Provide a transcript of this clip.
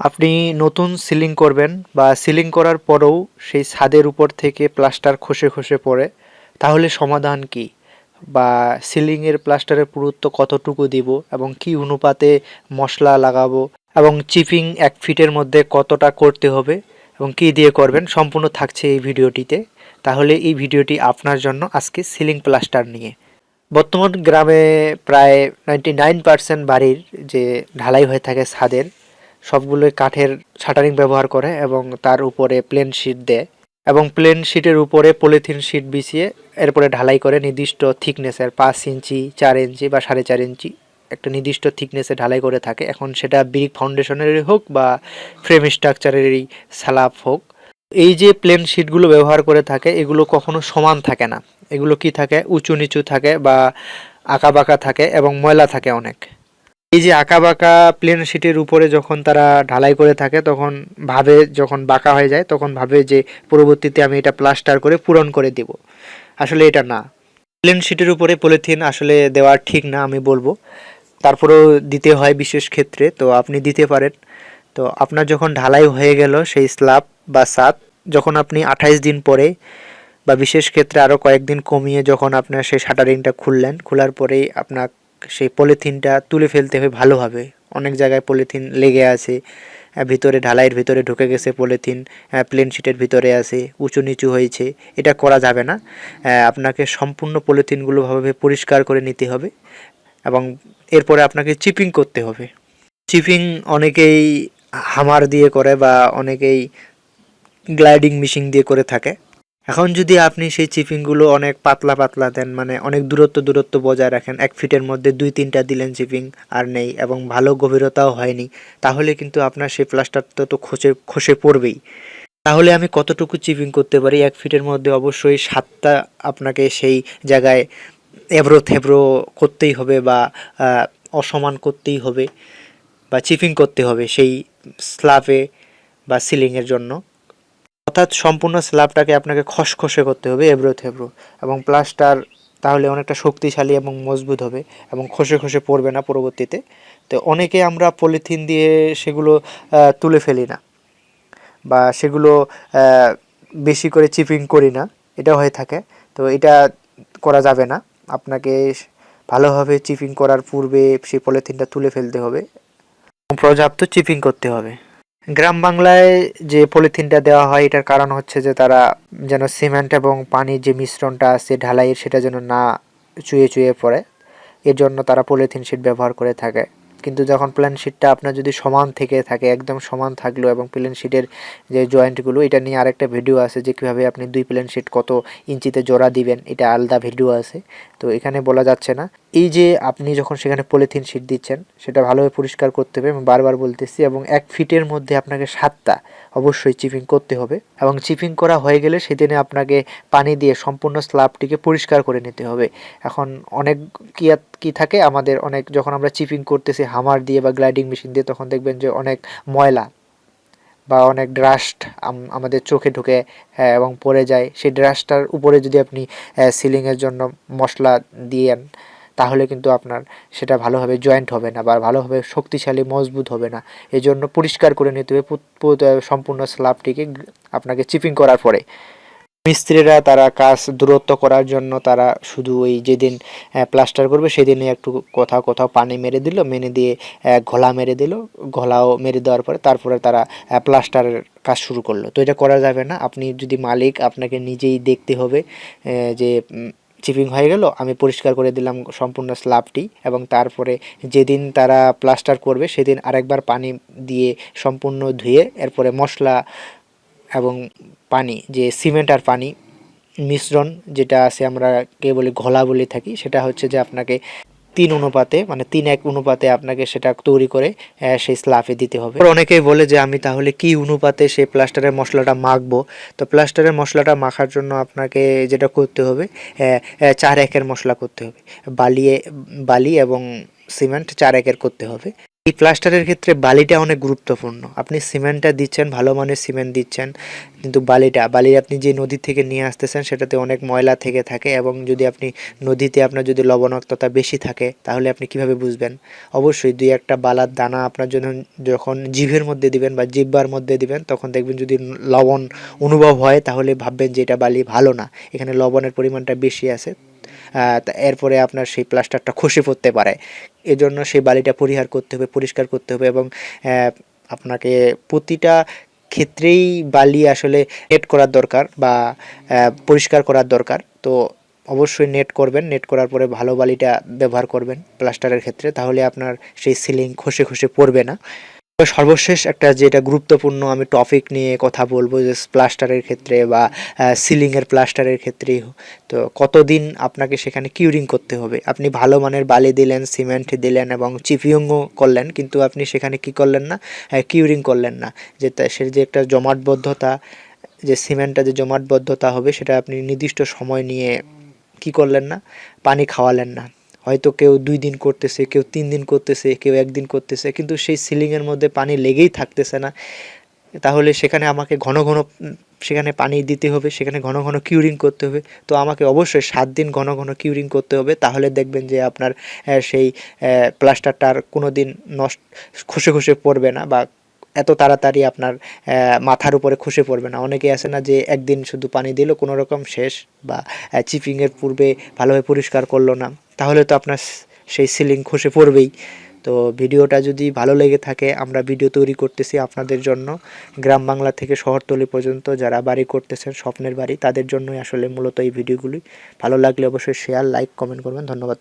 আপনি নতুন সিলিং করবেন বা সিলিং করার পরেও সেই ছাদের উপর থেকে প্লাস্টার খসে খসে পড়ে, তাহলে সমাধান কি? বা সিলিংয়ের প্লাস্টারের পুরুত্ব কতটুকু দিব এবং কি অনুপাতে মশলা লাগাবো এবং চিপিং এক ফিটের মধ্যে কতটা করতে হবে এবং কি দিয়ে করবেন সম্পূর্ণ থাকছে এই ভিডিওটিতে। তাহলে এই ভিডিওটি আপনার জন্য আজকে সিলিং প্লাস্টার নিয়ে। বর্তমান গ্রামে প্রায় নাইনটি নাইন পার্সেন্ট বাড়ির যে ঢালাই হয়ে থাকে ছাদের সবগুলোই কাঠের শাটারিং ব্যবহার করে এবং তার উপরে প্লেন শিট দেয় এবং প্লেন শিটের উপরে পলিথিন শিট বিছিয়ে এরপরে ঢালাই করে নির্দিষ্ট থিকনেসের পাঁচ ইঞ্চি, চার ইঞ্চি বা সাড়ে চার ইঞ্চি একটা নির্দিষ্ট থিকনেসে ঢালাই করে থাকে। এখন সেটা ব্রিক ফাউন্ডেশনেরই হোক বা ফ্রেম স্ট্রাকচারেরই স্ল্যাব হোক। এই যে প্লেন শিটগুলো ব্যবহার করে থাকে, এগুলো কখনো সমান থাকে না। এগুলো কি থাকে? উঁচু নিচু থাকে বা আঁকা বাঁকা থাকে এবং ময়লা থাকে অনেক। এই যে আঁকা বাঁকা প্লেন শিটের উপরে যখন তারা ঢালাই করে থাকে, তখন ভাবে যখন বাঁকা হয়ে যায়, তখন ভাবে যে পরবর্তীতে আমি এটা প্লাস্টার করে পূরণ করে দিব। আসলে এটা না। প্লেন শিটের উপরে পলিথিন আসলে দেওয়া ঠিক না, আমি বলব। তারপরেও দিতে হয় বিশেষ ক্ষেত্রে, তো আপনি দিতে পারেন। তো আপনার যখন ঢালাই হয়ে গেল সেই স্ল্যাব বা সাত যখন আপনি আঠাইশ দিন পরে বা বিশেষ ক্ষেত্রে আরও কয়েকদিন কমিয়ে যখন আপনার সেই শাটারিংটা খুললেন, খোলার পরেই আপনার সেই পলিথিনটা তুলে ফেলতে হবে ভালোভাবে। অনেক জায়গায় পলিথিন লেগে আছে ভিতরে ঢালাইয়ের ভিতরে ঢুকে গেছে পলিথিন প্লেন শিটের ভিতরে আছে, উঁচু নিচু হয়েছে। এটা করা যাবে না আপনাকে সম্পূর্ণ পলিথিনগুলো ভাবে পরিষ্কার করে নিতে হবে এবং এরপরে আপনাকে চিপিং করতে হবে। চিপিং অনেকেই হামার দিয়ে করে বা অনেকেই গ্লাইডিং মেশিন দিয়ে করে থাকে। এখন যদি আপনি সেই চিপিংগুলো অনেক পাতলা পাতলা দেন মানে অনেক দূরত্ব দূরত্ব বজায় রাখেন, এক ফিটের মধ্যে দুই তিনটা দিলেন চিপিং আর নেই এবং ভালো গভীরতাও হয়নি, তাহলে কিন্তু আপনার সেই প্লাস্টারটা তো খসে খসে পড়বেই। তাহলে আমি কতটুকু চিপিং করতে পারি? এক ফিটের মধ্যে অবশ্যই সাতটা আপনাকে সেই জায়গায় এবড়ো থেবড়ো করতেই হবে বা অসমান করতেই হবে বা চিপিং করতে হবে সেই স্ল্যাবে বা সিলিংয়ের জন্য। অর্থাৎ সম্পূর্ণ স্ল্যাবটাকে আপনাকে খসখসে করতে হবে এবড়ো থেবড়ো এবং প্লাস্টার তাহলে অনেকটা শক্তিশালী এবং মজবুত হবে এবং খসে খসে পড়বে না পরবর্তীতে। তো অনেকে আমরা পলিথিন দিয়ে সেগুলো তুলে ফেলি না বা সেগুলো বেশি করে চিপিং করি না এটা হয়ে থাকে। তো এটা করা যাবে না। আপনাকে ভালোভাবে চিপিং করার পূর্বে সেই পলিথিনটা তুলে ফেলতে হবে। পর্যাপ্ত চিপিং করতে হবে। গ্রাম বাংলায় যে পলিথিনটা দেওয়া হয়, এটার কারণ হচ্ছে যে তারা যেন সিমেন্ট এবং পানির যে মিশ্রণটা আছে, ঢালাইয়ের, সেটা যেন না চুয়ে চুয়ে পড়ে। এর জন্য তারা পলিথিন শিট ব্যবহার করে থাকে। কিন্তু যখন প্লেন শিটটা আপনার যদি সমান থেকে থাকে, একদম সমান থাকল এবং প্লেন শিটের যে জয়েন্টগুলো এটা নিয়ে আরেকটা ভিডিও আছে যে কীভাবে আপনি দুই প্লেন শিট কত ইঞ্চিতে জোড়া দিবেন, এটা আলাদা ভিডিও আছে। তো এখানে বলা যাচ্ছে না। এই যে আপনি যখন সেখানে পলিথিন শিট দিচ্ছেন, সেটা ভালোভাবে পরিষ্কার করতে হবে, আমি বারবার বলতেছি, এবং এক ফিটের মধ্যে আপনাকে সাতটা অবশ্যই চিপিং করতে হবে, এবং চিপিং করা হয়ে গেলে সেদিনে আপনাকে পানি দিয়ে সম্পূর্ণ স্ল্যাবটিকে পরিষ্কার করে নিতে হবে। এখন অনেক কি কি থাকে, আমাদের অনেক, যখন আমরা চিপিং করতেছি হামার দিয়ে বা গ্লাইডিং মেশিন দিয়ে তখন দেখবেন যে অনেক ময়লা বা অনেক ড্রাস্ট আমাদের চোখে ঢুকে হ্যাঁ, এবং পড়ে যায়। সেই ড্রাস্টটার উপরে যদি আপনি সিলিংয়ের জন্য মশলা দিয়েন তাহলে কিন্তু আপনার সেটা ভালোভাবে জয়েন্ট হবে না বা ভালোভাবে শক্তিশালী মজবুত হবে না। এই জন্য পরিষ্কার করে নিতে হবে। সম্পূর্ণ স্ল্যাবটিকে আপনাকে চিপিং করার পরে। মিস্ত্রিরা তারা কাজ দূরত্ব করার জন্য তারা শুধু ওই যেদিন প্লাস্টার করবে সেদিনে একটু কোথাও কোথাও পানি মেরে দিল, মেনে দিয়ে ঘোলা মেরে দিল, ঘোলাও মেরে দেওয়ার পরে তারপরে তারা প্লাস্টারের কাজ শুরু করল। তো এটা করা যাবে না। আপনি যদি মালিক, আপনাকে নিজেই দেখতে হবে যে চিপিং হয়ে গেল, আমি পরিষ্কার করে দিলাম সম্পূর্ণ স্ল্যাবটি এবং তারপরে যেদিন তারা প্লাস্টার করবে, সেদিন আরেকবার পানি দিয়ে সম্পূর্ণ ধুয়ে, এরপরে মশলা এবং পানি, যে সিমেন্ট আর পানি মিশ্রণ যেটা আছে আমরা কে বলি ঘোলা বলে থাকি, সেটা হচ্ছে যে আপনাকে তিন অনুপাতে মানে তিন এক অনুপাতে আপনাকে সেটা তৈরি করে সেই স্লাফে দিতে হবে। অনেকেই বলে যে আমি তাহলে কি অনুপাতে সেই প্লাস্টারের মশলাটা মাখবো? তো প্লাস্টারের মশলাটা মাখার জন্য আপনাকে যেটা করতে হবে চার একের মশলা করতে হবে। বালিয়ে বালি এবং সিমেন্ট চার একের করতে হবে। এই প্লাস্টারের ক্ষেত্রে বালিটা অনেক গুরুত্বপূর্ণ। আপনি সিমেন্টটা দিচ্ছেন, ভালো মানের সিমেন্ট দিচ্ছেন, কিন্তু বালিটা বালি আপনি যে নদী থেকে নিয়ে আসতেছেন, সেটাতে অনেক ময়লা থেকে থাকে এবং যদি আপনি নদীতে আপনার যদি লবণাক্ততা বেশি থাকে, তাহলে আপনি কীভাবে বুঝবেন? অবশ্যই দুই একটা বালার দানা আপনার জন্য যখন জিভের মধ্যে দিবেন বা জিব্বার মধ্যে দিবেন, তখন দেখবেন যদি লবণ অনুভব হয়, তাহলে ভাববেন যে এটা বালি ভালো না। এখানে লবণের পরিমাণটা বেশি আছে। এরপরে আপনার সেই প্লাস্টারটা খসে পড়তে পারে। এজন্য সেই বালিটা পরিহার করতে হবে, পরিষ্কার করতে হবে এবং আপনাকে প্রতিটা ক্ষেত্রেই বালি আসলে নেট করার দরকার বা পরিষ্কার করার দরকার। তো অবশ্যই নেট করবেন, নেট করার পরে ভালো বালিটা ব্যবহার করবেন প্লাস্টারের ক্ষেত্রে, তাহলে আপনার সেই সিলিং খসে খসে পড়বে না। সর্বশেষ একটা যেটা গুরুত্বপূর্ণ আমি টপিক নিয়ে কথা বলব, যে প্লাস্টারের ক্ষেত্রে বা সিলিংয়ের প্লাস্টারের ক্ষেত্রেই হোক। তো কতদিন আপনাকে সেখানে কিউরিং করতে হবে? আপনি ভালো মানের বালি দিলেন সিমেন্ট দিলেন এবং চিপিংও করলেন, কিন্তু আপনি সেখানে কি করলেন না? কিউরিং করলেন না। যে সে যে একটা জমাটবদ্ধতা, যে সিমেন্টটা যে জমাটবদ্ধতা হবে, সেটা আপনি নির্দিষ্ট সময় নিয়ে কি করলেন না? পানি খাওয়ালেন না। হয়তো কেউ দুই দিন করতেছে, কেউ তিন দিন করতেছে, কেউ একদিন করতেছে, কিন্তু সেই সিলিংয়ের মধ্যে পানি লেগেই থাকতেছে না। তাহলে সেখানে আমাকে ঘন ঘন, সেখানে পানি দিতে হবে, সেখানে ঘন ঘন কিউরিং করতে হবে। তো আমাকে অবশ্যই সাত দিন ঘন ঘন কিউরিং করতে হবে, তাহলে দেখবেন যে আপনার সেই প্লাস্টারটা আর কোনো দিন নষ্ট, খসে খসে পড়বে না বা এত তাড়াতাড়ি আপনার মাথার উপরে খসে পড়বে না। অনেকে আছে না যে একদিন শুধু পানি দিল, কোনো রকম শেষ বা চিপিংয়ের পূর্বে ভালোভাবে পরিষ্কার করল না। তাহলে তো আপনার সেই সিলিং খসে পড়বেই। তো ভিডিওটা যদি ভালো লেগে থাকে, আমরা ভিডিও তৈরি করতেছি আপনাদের জন্য। গ্রাম বাংলা থেকে শহরতলি পর্যন্ত যারা বাড়ি করতেছেন, স্বপ্নের বাড়ি, তাদের জন্যই আসলে মূলত এই ভিডিওগুলি ভালো লাগলে অবশ্যই শেয়ার লাইক কমেন্ট করবেন। ধন্যবাদ।